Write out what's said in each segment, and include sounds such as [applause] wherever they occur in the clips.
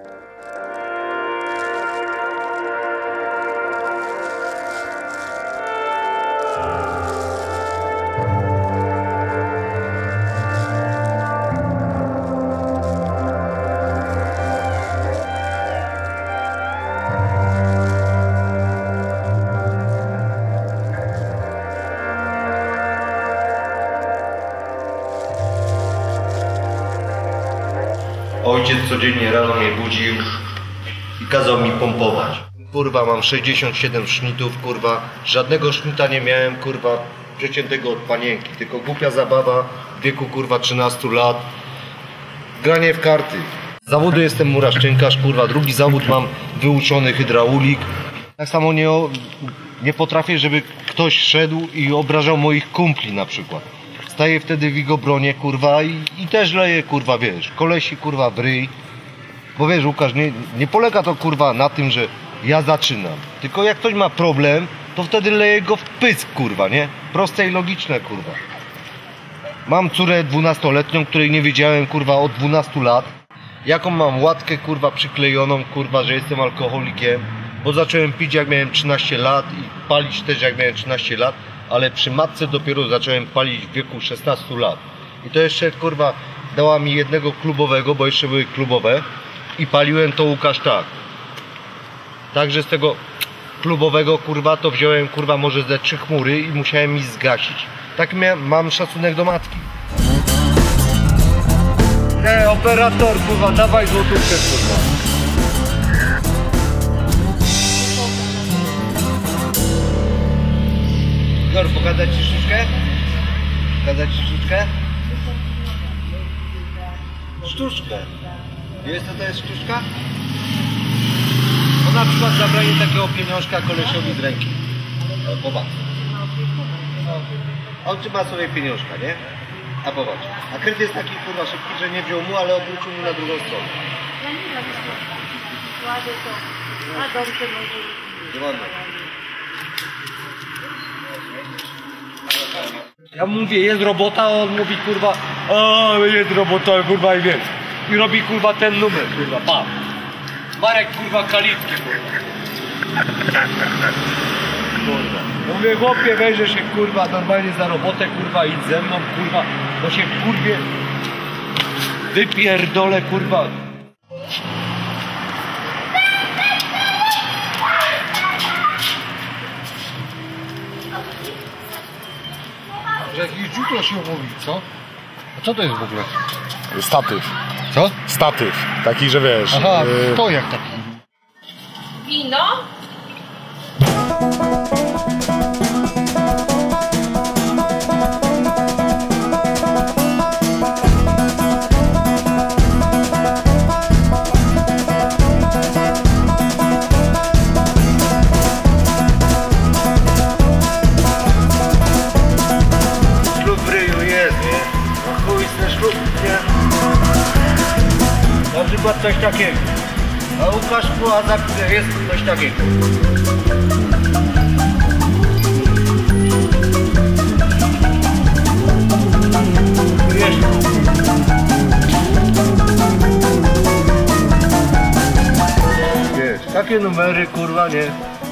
Ojciec codziennie rano mnie budził i kazał mi pompować. Kurwa, mam 67 sznitów, kurwa. Żadnego sznita nie miałem, kurwa, przeciętego od panienki. Tylko głupia zabawa w wieku, kurwa, 13 lat. Granie w karty. Z Zawodu jestem muraszczynkarz, kurwa. Drugi zawód mam wyuczony hydraulik. Tak samo nie, nie potrafię, żeby ktoś szedł i obrażał moich kumpli na przykład. Staję wtedy w jego bronie, kurwa, i, i też leję, kurwa, wiesz, kolesi, kurwa, w ryj. Bo wiesz, Łukasz, nie, nie polega to, kurwa, na tym, że ja zaczynam. Tylko jak ktoś ma problem, to wtedy leję go w pysk, kurwa, nie? Proste i logiczne, kurwa. Mam córę dwunastoletnią, której nie wiedziałem, kurwa, od 12 lat. Jaką mam łatkę, kurwa, przyklejoną, kurwa, że jestem alkoholikiem. Bo zacząłem pić, jak miałem 13 lat i palić też, jak miałem 13 lat. Ale przy matce dopiero zacząłem palić w wieku 16 lat. I to jeszcze, kurwa, dała mi jednego klubowego, bo jeszcze były klubowe. I paliłem to, Łukasz, tak. Także z tego klubowego, kurwa, to wziąłem, kurwa, może ze trzy chmury i musiałem mi zgasić. Tak miałem, mam szacunek do matki. Nie, operator, kurwa, dawaj złotówkę, kurwa. Igor, pokazać ci sztuczkę? Pokazać ci sztuczkę? Sztuczkę. Wiesz co to jest sztuczka? No na przykład zabranie takiego pieniążka kolesiowi z ręki. No, popatrz. On trzyma sobie pieniążka, nie? A popatrz. A kredyt jest taki kurwa szybki, że nie wziął mu, ale obrócił mu na drugą stronę. Ja nie. Kładę to. A dobrze może. Ładnie. Ja mówię, jest robota, a on mówi kurwa, a jest robota, kurwa i wiem. I robi kurwa ten numer, kurwa, pa. Marek kurwa kalitki, kurwa. Kurwa. Mówię, chłopie, weźże się kurwa normalnie za robotę, kurwa, idź ze mną, kurwa, bo się kurwie wypierdolę, kurwa. Że jakiś dziutro się mówi, co? A co to jest w ogóle? Statyw. Co? Statyw. Taki, że wiesz. Aha, y, to jak taki. Wino? Przykład coś takiego. A Łukasz Płazak jest coś takiego. Wiesz, takie numery, kurwa, nie?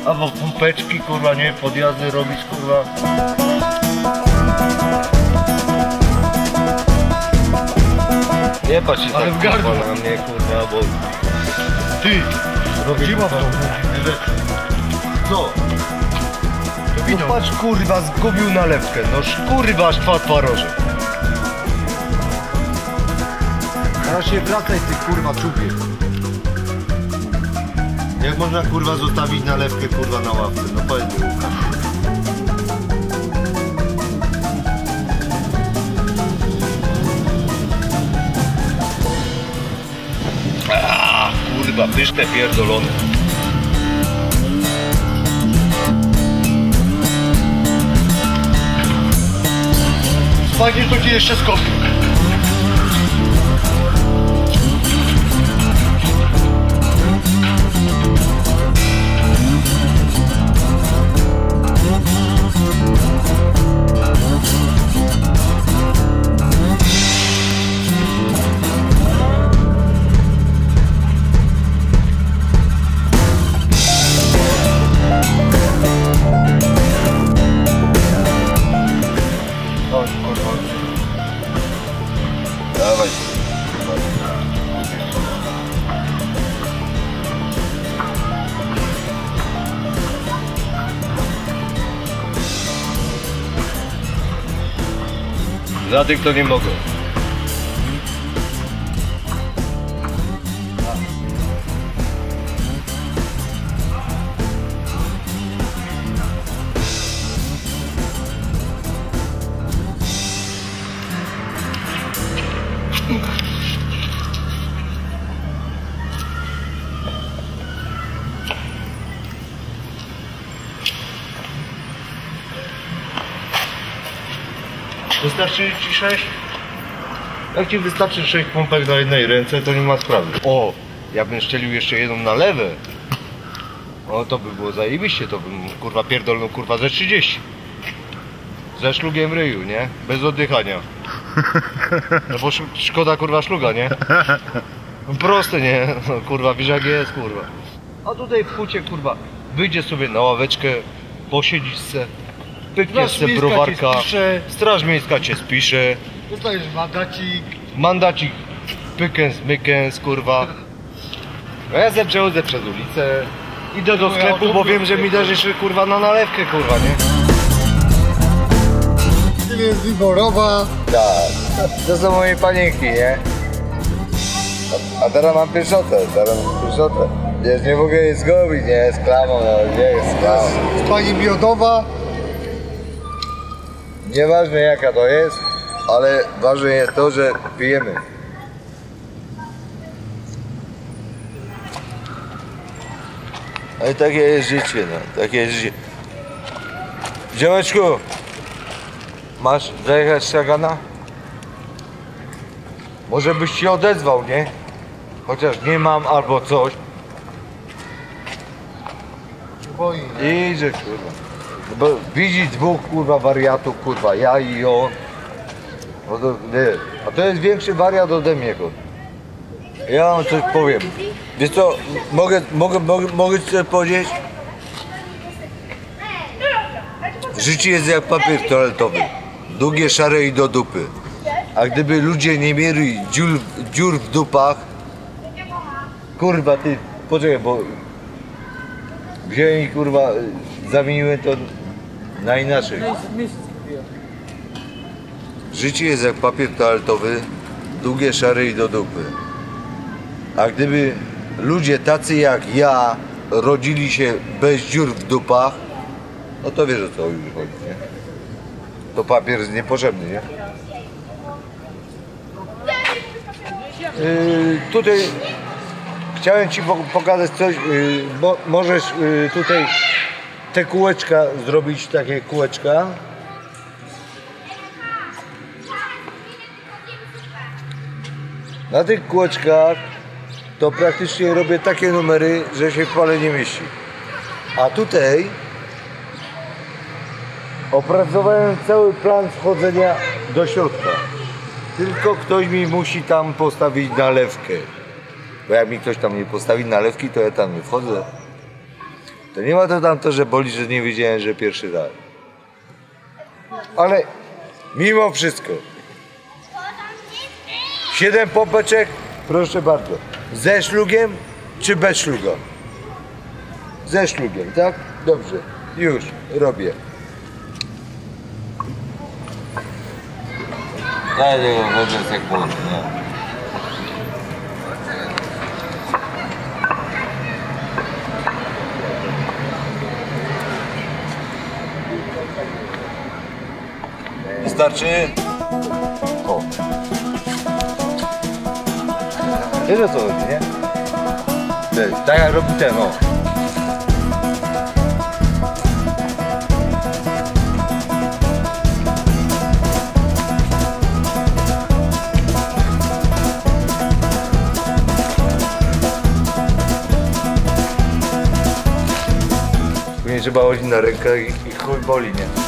Albo pompeczki, kurwa, nie? Podjazdy robić, kurwa. Nie patrz się Ale tak w gardło. kurwa, na mnie, kurwa, bo... Ty, rodzima w domu. Co? No patrz, kurwa, zgubił nalewkę. No kurwa, szwa twaroże. Teraz się wracaj, ty kurwa czubie. Jak można, kurwa, zostawić nalewkę, kurwa, na ławce? No powiedz mi, Łukasz. Kurwa, pyszne pierdolone. Fajnie, to ci jeszcze skopił. Żadnych to nie mogą. Wystarczy ci sześć? Jak ci wystarczy sześć pompek na jednej ręce, to nie ma sprawy. O, ja bym szczelił jeszcze jedną na lewe. O, to by było zajebiście, to bym kurwa pierdolnął kurwa ze 30. Ze szlugiem ryju, nie? Bez oddychania. No bo sz- szkoda kurwa szluga, nie? No proste, nie? No, kurwa, wiesz jak jest, kurwa. A tutaj w hucie, kurwa, wyjdzie sobie na ławeczkę, posiedzisz se, Straż cię browarka, spisze. straż miejska cię spisze, Dostajesz mandacik. mandacik pykens, mykens, kurwa. A ja se przechodzę przez ulicę, idę do No sklepu, bo wiem, że mi dasz jeszcze kurwa na nalewkę, kurwa, nie? Ty jest wyborowa. Tak, to są moje panienki, nie? A, a teraz mam pieszotę, teraz mam pieszotę. Wiesz, nie mogę jej zgubić, nie? Z klamą, no, nie jest z klamą. Pani miodowa. Nieważne jaka to jest, ale ważne jest to, że pijemy. Ale takie jest życie, no, takie jest życie. Ziomeczku, masz zajechać stragana? Może byś się odezwał, nie? Chociaż nie mam albo coś. Boi. Idzie kurwa. Bo widzi dwóch kurwa wariatów, kurwa, ja i on. To, nie. A to jest większy wariat ode mnie, kurwa. Ja wam coś powiem. Wiesz co, mogę, mogę, mogę, mogę coś powiedzieć? Życie jest jak papier toaletowy. Długie, szare i do dupy. A gdyby ludzie nie mieli dziur, dziur w dupach, kurwa ty, poczekaj, bo Wziąłem i kurwa zamieniłem to na inaczej. Życie jest jak papier toaletowy, długie, szare i do dupy. A gdyby ludzie tacy jak ja rodzili się bez dziur w dupach, no to wiesz o co już chodzi, nie? To papier jest niepotrzebny, nie? Yy, tutaj Chciałem Ci po- pokazać coś, yy, bo możesz yy, tutaj te kółeczka zrobić, takie kółeczka. Na tych kółeczkach to praktycznie robię takie numery, że się w pale nie mieści. A tutaj opracowałem cały plan wchodzenia do środka. Tylko ktoś mi musi tam postawić nalewkę. Bo jak mi ktoś tam nie postawi nalewki, to ja tam nie wchodzę. To nie ma to tam to, że boli, że nie wiedziałem, że pierwszy raz. Ale mimo wszystko. Siedem pompeczek, proszę bardzo. Ze szlugiem czy bez szluga? Ze szlugiem, tak? Dobrze. Już robię. Daj tego wodę sekund, nie? Wystarczy? O. Wiesz o co chodzi, nie? Tak jak robi ten, o. Trzeba na rękach i, i chuj boli, nie?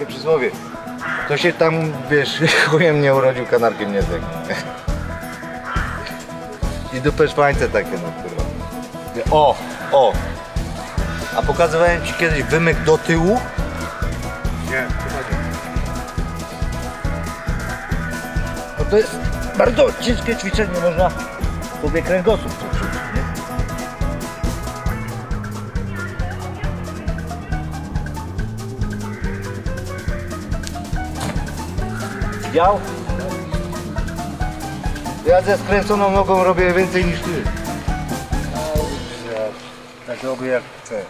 takie przysłowie. To się tam, wiesz, [laughs] chujem nie urodził, kanarkiem nie zdechł. I dupeszwańce takie, no kurwa. O, o. A pokazywałem Ci kiedyś wymyk do tyłu? Nie, no to jest bardzo ciężkie ćwiczenie, można sobie kręgosłup. Widział? Ja ze skręconą nogą robię więcej niż ty. Tak robię jak chcę.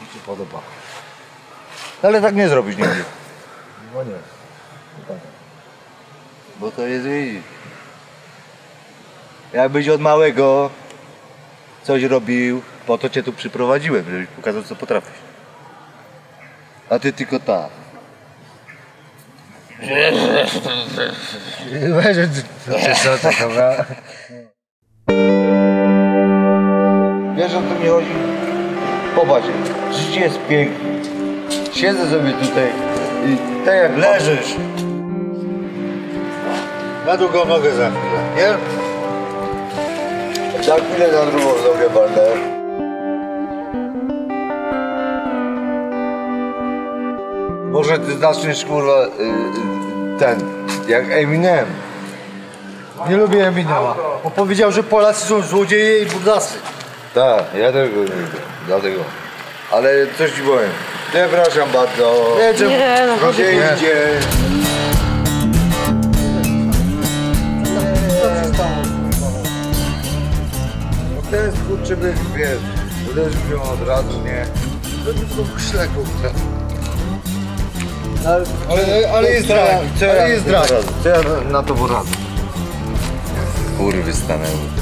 Mi się podoba. Ale tak nie zrobisz nigdy. No nie. Bo to jest widzisz. Jakbyś od małego coś robił, po to cię tu przyprowadziłem, żebyś pokazał co potrafisz. A ty tylko tak. Wiesz o co mi chodzi? Popatrz, życie jest piękne. Siedzę sobie tutaj i tak jak leżysz. Na drugą nogę za chwilę, nie? Za chwilę na drugą nogę baldę. Może ty zaczniesz kurwa y, y, ten, jak Eminem. Nie lubię Eminema. On powiedział, że Polacy są złodzieje i burdasy. Tak, ja też go nie lubię, dlatego. Ale coś ci powiem. Przepraszam bardzo. Jedzie. Nie, no idzie? No ten skurczy by, wiesz, uderzył ją od razu, nie? To by są krzle, kurczę. Ale, Ale, jest drag. Ale jest drag. Co ja na, na to poradzę? Kurwy stanęły.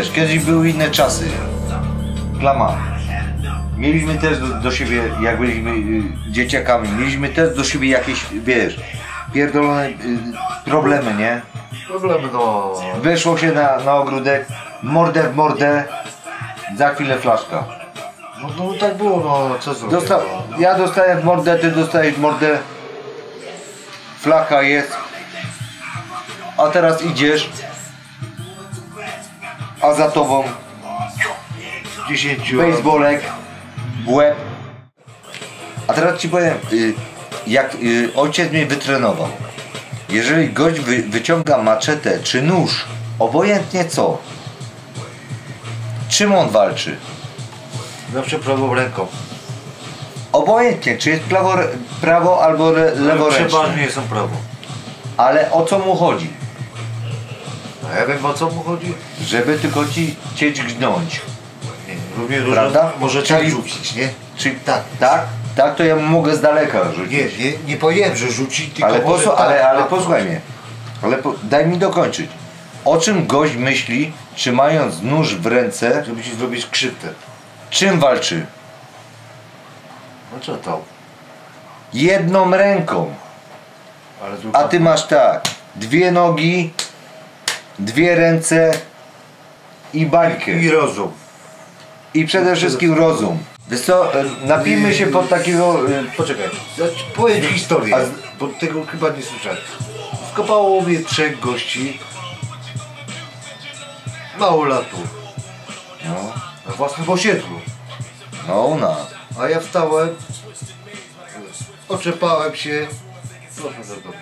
Wiesz, kiedyś były inne czasy. Plama. Mieliśmy też do, do siebie, jak byliśmy y, dzieciakami, mieliśmy też do siebie jakieś, wiesz, pierdolone y, problemy, nie? Problemy no. Weszło się na, na ogródek, mordę w mordę, za chwilę flaszka. No, no tak było, no co zrobię. Dosta ja dostaję w mordę, ty dostajesz w mordę, flacha jest, a teraz idziesz, a za tobą 10 baseballek w łeb. A teraz ci powiem, y, jak y, ojciec mnie wytrenował. Jeżeli gość wy, wyciąga maczetę czy nóż, obojętnie co, czym on walczy? Zawsze prawą ręką. Obojętnie, czy jest prawo, prawo albo le, leworęczne. Przeważnie jestem prawo. Ale o co mu chodzi? Ja wiem o co mu chodzi? Żeby tylko ci cieć gznąć. Nie, dużo Prawda? może Czyli- cię rzucić, nie? Czy tak, tak? Tak to ja mogę z daleka rzucić. Nie, nie, nie powiedziałem, że rzuci, tylko Ale, może posłu- tak, ale, ale tak. posłuchaj mnie. Ale po, daj mi dokończyć. O czym gość myśli, trzymając nóż w ręce, Żeby ci zrobić krzywdę. czym walczy? No co to? Jedną ręką. Ale tu A ty masz tak, dwie nogi, dwie ręce i bańkę. I rozum. I przede wszystkim rozum. Wiesz co, e, napijmy się pod takiego... e, Poczekaj, ci powiem historię, z- bo tego chyba nie słyszałem. Wkopało mnie trzech gości. Mało latu. No, Na własnym osiedlu. no u nas. A ja wstałem, oczepałem się. Proszę do domu.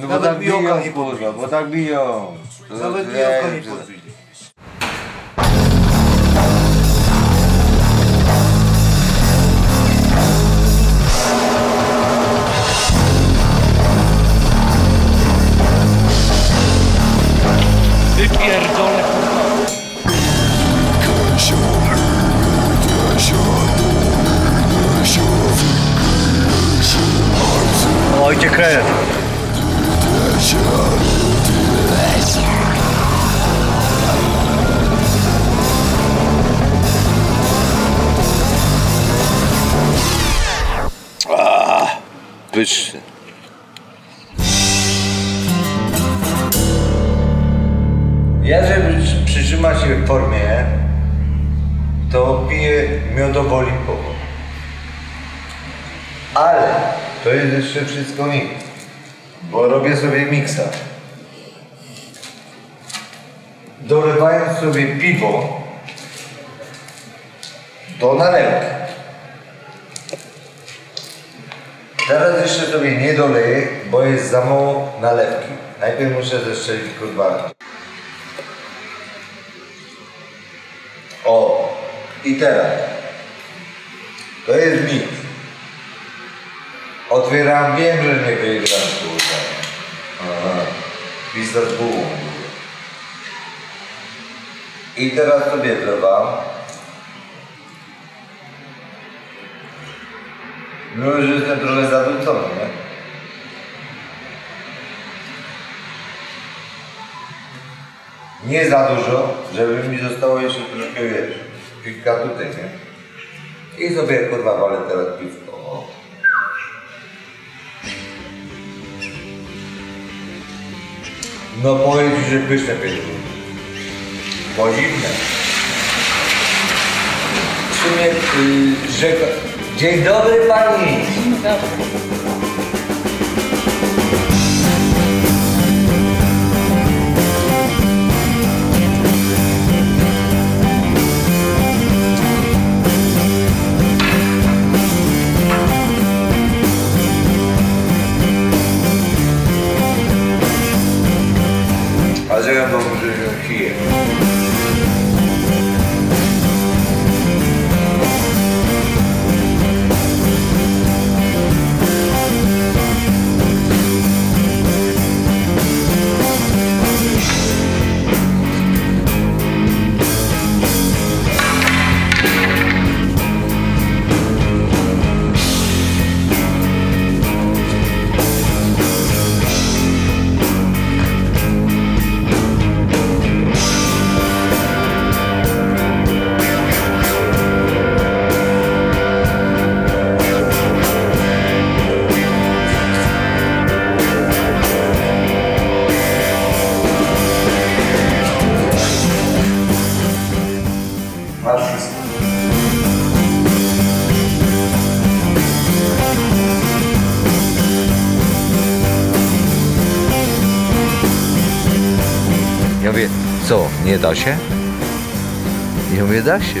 No bo Nawet tak mi oka biją, nie kurwa, bo tak biją. Nawet mi Wiem, oka nie że- podbili. Wypierdolę Ojciec krew. Pyszny. Ja, żeby przytrzymać się w formie, to piję miodowo-lipowo. Ale to jest jeszcze wszystko nic, bo robię sobie miksa. Dolewając sobie piwo do nalewki. Teraz jeszcze sobie nie doleję, bo jest za mało nalewki. Najpierw muszę zestrzelić kurwa. O, i teraz. To jest miks. Otwieram, wiem, że nie wygram, kurwa. Aha. Pizza z bułą. I teraz sobie wlewam. No już jestem trochę zadłucony, nie? Nie za dużo, żeby mi zostało jeszcze troszkę, wiesz, piwka tutaj, nie? I sobie kurwa walę teraz piwko. O. No powiem ci, że pyszne pieczło. Bo zimne. W sumie y, rzeka... Dzień dobry pani! A nie da się? Ja mówię, da się.